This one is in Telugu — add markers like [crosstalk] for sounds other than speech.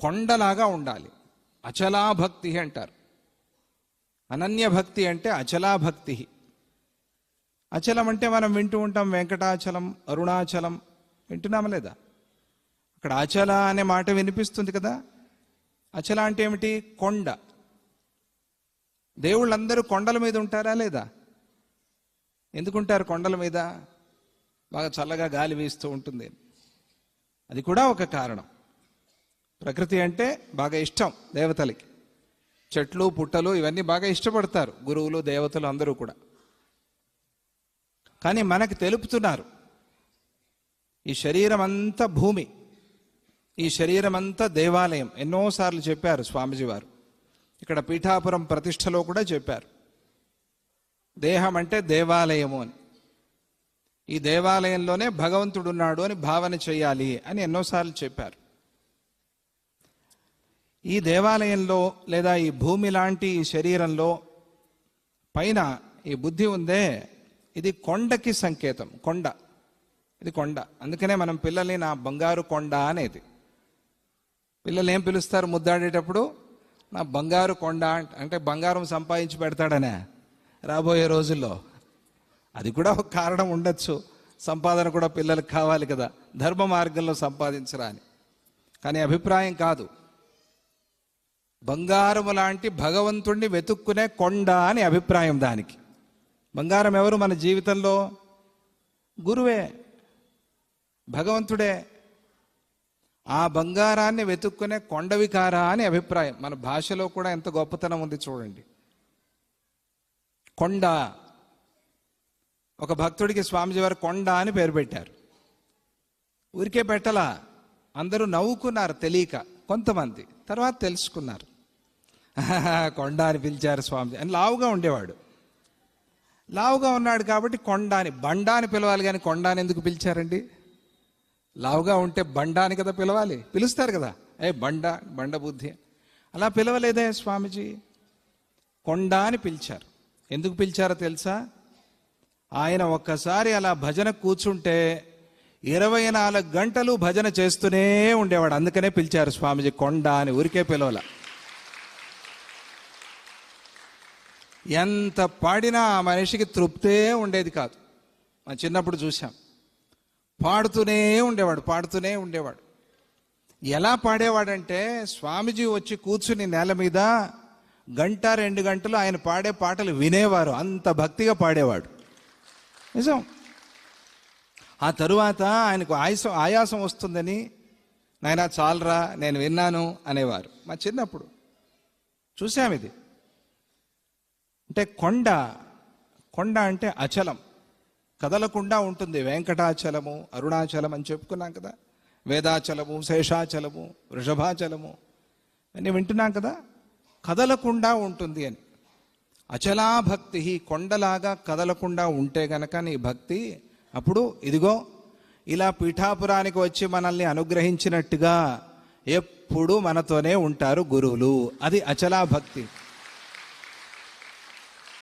కొండలాగా ఉండాలి. అచలాభక్తి అంటారు. అనన్య భక్తి అంటే అచలాభక్తి. అచలం అంటే మనం వింటూ ఉంటాం వెంకటాచలం అరుణాచలం. వింటున్నామా లేదా? అక్కడ అచల అనే మాట వినిపిస్తుంది కదా? అచల అంటే ఏమిటి? కొండ. దేవుళ్ళందరూ కొండల మీద ఉంటారా లేదా? ఎందుకుంటారు కొండల మీద? బాగా చల్లగా గాలి వీస్తూ ఉంటుంది. అది కూడా ఒక కారణం. ప్రకృతి అంటే బాగా ఇష్టం దేవతలకి. చెట్లు పుట్టలు ఇవన్నీ బాగా ఇష్టపడతారు గురువులు దేవతలు అందరూ కూడా. కానీ మనకు తెలుపుతున్నారు ఈ శరీరం అంతా భూమి ఈ శరీరం అంతా దేవాలయం. ఎన్నోసార్లు చెప్పారు స్వామిజీ వారు. ఇక్కడ పీఠాపురం ప్రతిష్టలో కూడా చెప్పారు. దేహం అంటే దేవాలయము అని. ఈ దేవాలయంలోనే భగవంతుడు ఉన్నాడు అని భావన చేయాలి అని ఎన్నోసార్లు చెప్పారు. ఈ దేవాలయంలో లేదా ఈ భూమి లాంటి శరీరంలో పైన ఈ బుద్ధి ఉందే ఇది కొండకి సంకేతం కొండ. ఇది కొండ. అందుకనే మనం పిల్లల్ని నా బంగారు కొండ అనేది. పిల్లలు ఏం పిలుస్తారు ముద్దాడేటప్పుడు? నా బంగారు కొండ అంటే బంగారం సంపాదించి పెడతాడనే రాబోయే రోజుల్లో. అది కూడా ఒక కారణం ఉండొచ్చు. సంపాదన కూడా పిల్లలకు కావాలి కదా. ధర్మ మార్గంలో సంపాదించరా అని. కానీ అభిప్రాయం కాదు. బంగారము లాంటి భగవంతుణ్ణి వెతుక్కునే కొండ అని అభిప్రాయం దానికి. బంగారం ఎవరు మన జీవితంలో? గురువే భగవంతుడే. ఆ బంగారాన్ని వెతుక్కునే కొండవికారా అని అభిప్రాయం. మన భాషలో కూడా ఎంత గొప్పతనం ఉంది చూడండి. కొండ. ఒక భక్తుడికి స్వామిజీ వారు కొండ అని పేరు పెట్టారు. ఊరికే పెట్టలా. అందరూ నవ్వుకున్నారు తెలియక కొంతమంది. తర్వాత తెలుసుకున్నారు. [laughs] కొండ అని పిలిచారు స్వామిజీ అని లావుగా ఉండేవాడు. లావుగా ఉన్నాడు కాబట్టి కొండ అని బండ అని పిలవాలి కానీ కొండ అని ఎందుకు పిలిచారండి? లావుగా ఉంటే బండ అని కదా పిలవాలి? పిలుస్తారు కదా. ఏ బండ బండ బుద్ధి. అలా పిలవలేదే స్వామిజీ. కొండ అని పిలిచారు. ఎందుకు పిలిచారో తెలుసా? ఆయన ఒక్కసారి అలా భజన కూర్చుంటే ఇరవై నాలుగు గంటలు భజన చేస్తూనే ఉండేవాడు. అందుకనే పిలిచారు స్వామిజీ కొండ అని. ఊరికే పిలవల. ఎంత పాడినా ఆ మనిషికి తృప్తే ఉండేది కాదు. మనం చిన్నప్పుడు చూసాం పాడుతూనే ఉండేవాడు పాడుతూనే ఉండేవాడు. ఎలా పాడేవాడంటే స్వామిజీ వచ్చి కూర్చుని నేల మీద గంట రెండు గంటలు ఆయన పాడే పాటలు వినేవారు. అంత భక్తిగా పాడేవాడు. నిజం? ఆ తరువాత ఆయనకు ఆయాసం ఆయాసం వస్తుందని నాయనా చాలరా నేను విన్నాను అనేవారు. మా చిన్నప్పుడు. చూసాం ఇది. అంటే కొండ కొండ అంటే అచలం. కదలకుండా ఉంటుంది. వెంకటాచలము అరుణాచలం అని చెప్పుకున్నాం కదా. వేదాచలము శేషాచలము వృషభాచలము. అని వింటున్నాం కదా? కదలకుండా ఉంటుంది అని. అచలాభక్తి కొండలాగా కదలకుండా ఉంటే గనక నీ భక్తి అప్పుడు ఇదిగో ఇలా పీఠాపురానికి వచ్చి మనల్ని అనుగ్రహించినట్టుగా ఎప్పుడు మనతోనే ఉంటారు గురువులు. అది అచలాభక్తి.